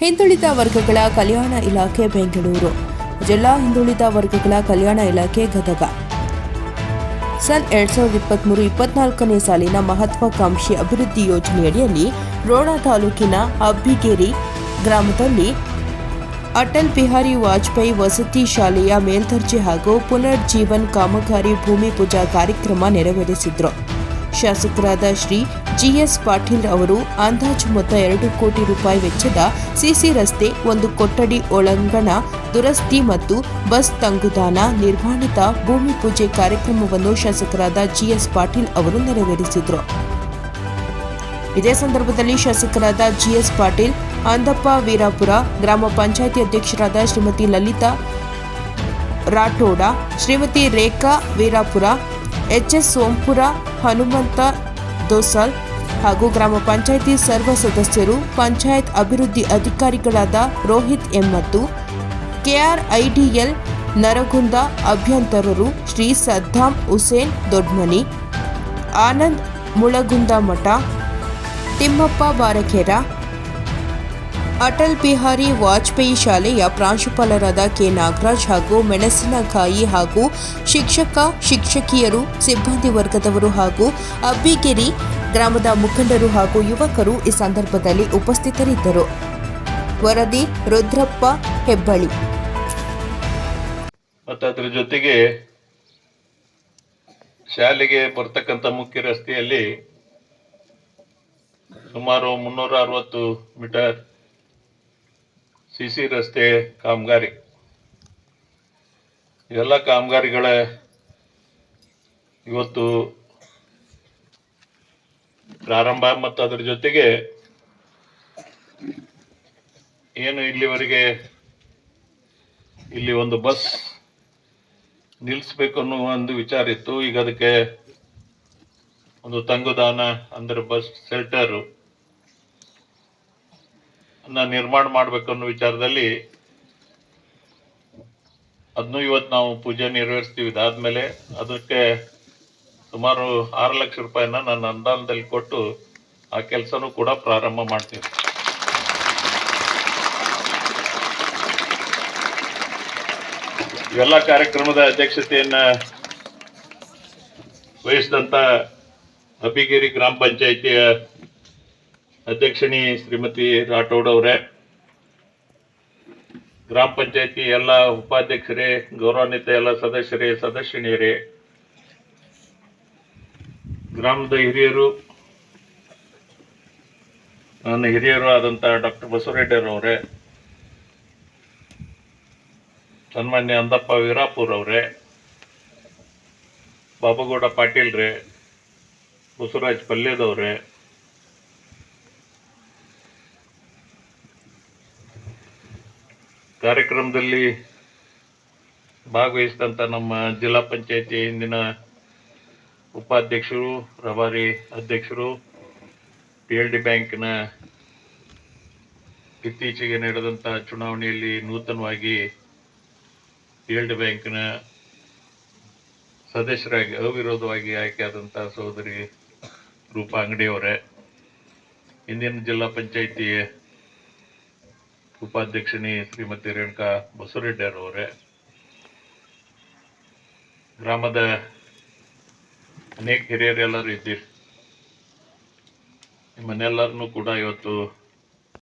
ಹಿಂದುಳಿದ ವರ್ಗಗಳ ಕಲ್ಯಾಣ ಇಲಾಖೆ ಬೆಂಗಳೂರು. ಜಿಲ್ಲಾ ಹಿಂದುಳಿದ ವರ್ಗಗಳ ಕಲ್ಯಾಣ ಇಲಾಖೆ ಗದಗ. ಸನ್ ಎರಡ್ ಸಾವಿರದ ಇಪ್ಪತ್ತ್ಮೂರು ಇಪ್ಪತ್ನಾಲ್ಕನೇ ಸಾಲಿನ ಮಹತ್ವಾಕಾಂಕ್ಷಿ ಅಭಿವೃದ್ಧಿ ಯೋಜನೆಯಡಿಯಲ್ಲಿ ರೋಣ ತಾಲೂಕಿನ ಅಬ್ಬಿಗೇರಿ ಗ್ರಾಮದಲ್ಲಿ ಅಟಲ್ ಬಿಹಾರಿ ವಾಜಪೇಯಿ ವಸತಿ ಶಾಲೆಯ ಮೇಲ್ದರ್ಜೆ ಹಾಗೂ ಪುನರ್ಜೀವನ್ ಕಾಮಗಾರಿ ಭೂಮಿ ಪೂಜಾ ಕಾರ್ಯಕ್ರಮ ನೆರವೇರಿಸಿದ್ರು. ಶಾಸಕರಾದ ಶ್ರೀ ಜಿಎಸ್ ಪಾಟೀಲ್ ಅವರು ಅಂದಾಜು ಮೊತ್ತ ಎರಡು ಕೋಟಿ ರೂಪಾಯಿ ವೆಚ್ಚದ ಸಿಸಿ ರಸ್ತೆ, ಒಂದು ಕೊಠಡಿ ಒಳಾಂಗಣ, ದುರಸ್ತಿ ಮತ್ತು ಬಸ್ ತಂಗುದಾನ ನಿರ್ಮಾಣಿತ ಭೂಮಿ ಪೂಜೆ ಕಾರ್ಯಕ್ರಮವನ್ನು ಶಾಸಕರಾದ ಜಿಎಸ್ ಪಾಟೀಲ್ ಅವರು ನೆರವೇರಿಸಿದರು. ಇದೇ ಸಂದರ್ಭದಲ್ಲಿ ಶಾಸಕರಾದ ಜಿಎಸ್ ಪಾಟೀಲ್ ಅಂದಪ್ಪ ವೀರಾಪುರ ಗ್ರಾಮ ಪಂಚಾಯಿತಿ ಅಧ್ಯಕ್ಷರಾದ ಶ್ರೀಮತಿ ಲಲಿತಾ ರಾಠೋಡ, ಶ್ರೀಮತಿ ರೇಖಾ ವೀರಾಪುರ ಎಚ್ಎಸ್ ಸೋಂಪುರ, ಹನುಮಂತ, ದೋಸಲ್ ಹಾಗೂ ಗ್ರಾಮ ಪಂಚಾಯಿತಿ ಸರ್ವ ಸದಸ್ಯರು, ಪಂಚಾಯತ್ ಅಭಿವೃದ್ಧಿ ಅಧಿಕಾರಿಗಳಾದ ರೋಹಿತ್ ಎಂ ಮತ್ತು ಕೆಆರ್ಐಡಿಎಲ್ ನರಗುಂದ ಅಭ್ಯಂತರರು ಶ್ರೀ ಸದ್ದಾಂ ಹುಸೇನ್ ದೊಡ್ಮನಿ, ಆನಂದ್ ಮುಳಗುಂದ ಮಠ, ತಿಮ್ಮಪ್ಪ ಬಾರಕೆರ ಅಟಲ್ ಬಿಹಾರಿ ವಾಜಪೇಯಿ ಶಾಲೆಯ ಪ್ರಾಂಶುಪಾಲರಾದ ಕೆ. ನಾಗರಾಜ್ ಹಾಗೂ ಮೆಣಸಿನಕಾಯಿ ಹಾಗೂ ಶಿಕ್ಷಕ, ಶಿಕ್ಷಕಿಯರು, ಸಿಬ್ಬಂದಿ ವರ್ಗದವರು ಹಾಗೂ ಅಬ್ಬಿಗೆರಿ ಗ್ರಾಮದ ಮುಖಂಡರು ಹಾಗೂ ಯುವಕರು ಈ ಸಂದರ್ಭದಲ್ಲಿ ಉಪಸ್ಥಿತರಿದ್ದರು. ವರದಿ ರುದ್ರಪ್ಪ ಹೆಬ್ಬಳ್ಳಿ. ಮತ್ತು ಅದ್ರ ಜೊತೆಗೆ ಶಾಲೆಗೆ ಬರ್ತಕ್ಕಂಥ ಮುಖ್ಯ ರಸ್ತೆಯಲ್ಲಿ ಸುಮಾರು ಮುನ್ನೂರ ಅರವತ್ತು ಮೀಟರ್ ಸಿ ಸಿ ರಸ್ತೆ ಕಾಮಗಾರಿ. ಇವೆಲ್ಲ ಕಾಮಗಾರಿಗಳ ಇವತ್ತು ಪ್ರಾರಂಭ ಮತ್ತು ಅದರ ಜೊತೆಗೆ ಏನು ಇಲ್ಲಿವರೆಗೆ ಇಲ್ಲಿ ಒಂದು ಬಸ್ ನಿಲ್ಲಿಸ್ಬೇಕು ಅನ್ನೋ ಒಂದು ವಿಚಾರ ಇತ್ತು. ಈಗ ಅದಕ್ಕೆ ಒಂದು ತಂಗುದಾನ ಅಂದರೆ ಬಸ್ ಶೆಲ್ಟರ್ ನಿರ್ಮಾಣ ಮಾಡ್ಬೇಕು ಅನ್ನೋ ವಿಚಾರದಲ್ಲಿ ಅದನ್ನು ಇವತ್ತು ನಾವು ಪೂಜೆ ನೆರವೇರಿಸ್ತೀವಿ. ಇದಾದ್ಮೇಲೆ ಅದಕ್ಕೆ ಸುಮಾರು ಆರು ಲಕ್ಷ ರೂಪಾಯಿನ ನನ್ನ ಅನುದಾನದಲ್ಲಿ ಕೊಟ್ಟು ಆ ಕೆಲಸನೂ ಕೂಡ ಪ್ರಾರಂಭ ಮಾಡ್ತೀವಿ ಇವೆಲ್ಲ ಕಾರ್ಯಕ್ರಮದ ಅಧ್ಯಕ್ಷತೆಯನ್ನ ವಹಿಸಿದಂತ ಅಬ್ಬಿಗೇರಿ ಗ್ರಾಮ ಪಂಚಾಯಿತಿಯ ಅಧ್ಯಕ್ಷಣಿ ಶ್ರೀಮತಿ ರಾಠೋಡ್ ಅವರೇ, ಗ್ರಾಮ ಪಂಚಾಯತಿ ಎಲ್ಲ ಉಪಾಧ್ಯಕ್ಷರೇ, ಗೌರವಾನ್ವಿತ ಎಲ್ಲ ಸದಸ್ಯರೇ, ಸದಸ್ಯಣಿಯರೇ, ಗ್ರಾಮದ ಹಿರಿಯರು, ನನ್ನ ಹಿರಿಯರು ಆದಂಥ ಡಾಕ್ಟರ್ ಬಸವರೆಡ್ಡಿಯವರವರೇ ಸನ್ಮಾನ್ಯ ಅಂದಪ್ಪ ವೀರಾಪುರ್ ಅವರೇ, ಬಾಬುಗೌಡ ಪಾಟೀಲ್ರೇ, ಬಸವರಾಜ್ ಪಲ್ಯದವ್ರೆ ಕಾರ್ಯಕ್ರಮದಲ್ಲಿ ಭಾಗವಹಿಸಿದಂಥ ನಮ್ಮ ಜಿಲ್ಲಾ ಪಂಚಾಯತಿ ಹಿಂದಿನ ಉಪಾಧ್ಯಕ್ಷರು ರಬಾರಿ ಅಧ್ಯಕ್ಷರು ಪಿ ಎಲ್ ಡಿ ಬ್ಯಾಂಕ್ನ ಇತ್ತೀಚೆಗೆ ನಡೆದಂಥ ಚುನಾವಣೆಯಲ್ಲಿ ನೂತನವಾಗಿ ಪಿ ಎಲ್ ಡಿ ಬ್ಯಾಂಕ್ನ ಸದಸ್ಯರಾಗಿ, ಅವಿರೋಧವಾಗಿ ಆಯ್ಕೆಯಾದಂಥ ಸಹೋದರಿ ರೂಪಾ ಅಂಗಡಿಯವರೇ, ಇಂದಿನ ಜಿಲ್ಲಾ ಪಂಚಾಯಿತಿ ಉಪಾಧ್ಯಕ್ಷನಿ ಶ್ರೀಮತಿ ರೇಣುಕಾ ಬಸವರೆಡ್ಡಿಯವರೇ ಗ್ರಾಮದ ಅನೇಕ ಹಿರಿಯರೆಲ್ಲರೂ ಇದ್ದೀರಿ. ನಿಮ್ಮನ್ನೆಲ್ಲರನ್ನೂ ಕೂಡ ಇವತ್ತು